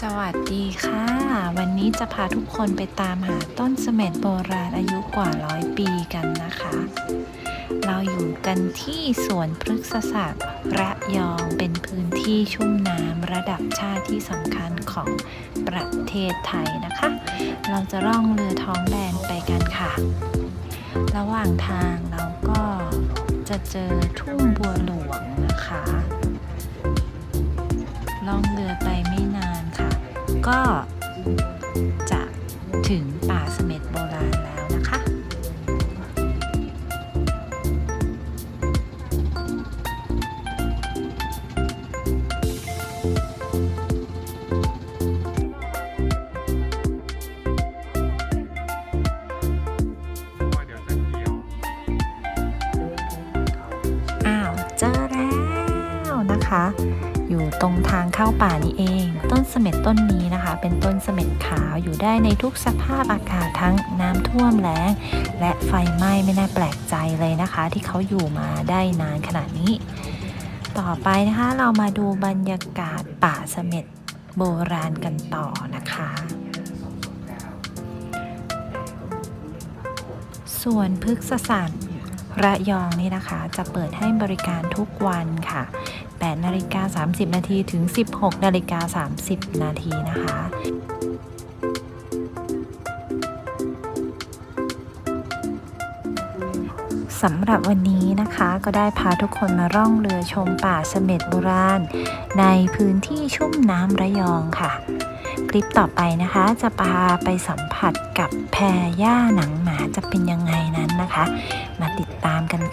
สวัสดีค่ะ วันนี้จะพาทุกคนไปตามหาต้นเสม็ดโบราณอายุกว่าร้อยปีกันนะคะ เราอยู่กันที่สวนพฤกษศาสตร์ระยองเป็นพื้นที่ชุ่มน้ำระดับชาติที่สำคัญของประเทศไทยนะคะ เราจะล่องเรือท้องแบนไปกันค่ะ ระหว่างทางเราก็จะเจอทุ่งบัวหลวง ก็จะถึงป่าเสม็ดโบราณแล้วนะคะเดี๋ยวจะเกี่ยวอ้าวเจอแล้วนะคะอยู่ ตรงทางเข้าป่านี้เอง ต้นเสม็ดต้นนี้นะคะ เป็นต้นเสม็ดขาวอยู่ได้ในทุกสภาพอากาศทั้งน้ำท่วมแล้ง และไฟไหม้ไม่น่าแปลกใจเลยนะคะ ที่เขาอยู่มาได้นานขนาดนี้ ต่อไปนะคะเรามาดูบรรยากาศป่าเสม็ดโบราณกันต่อนะคะส่วนพฤกษศาสตร์ระยองนี่นะคะ จะเปิดให้บริการทุกวันค่ะ 8นาฬิกา30 นาทีถึง 16นาฬิกา30 นาทีนะคะสำหรับวันนี้นะคะก็ได้พาทุกคนมาร่องเรือชมป่าเสม็ดโบราณ ในพื้นที่ชุ่มน้ำระยองค่ะ คลิปต่อไปนะคะจะพาไปสัมผัสกับแพรหญ้าหนังหมาจะเป็นยังไงนั้นนะคะ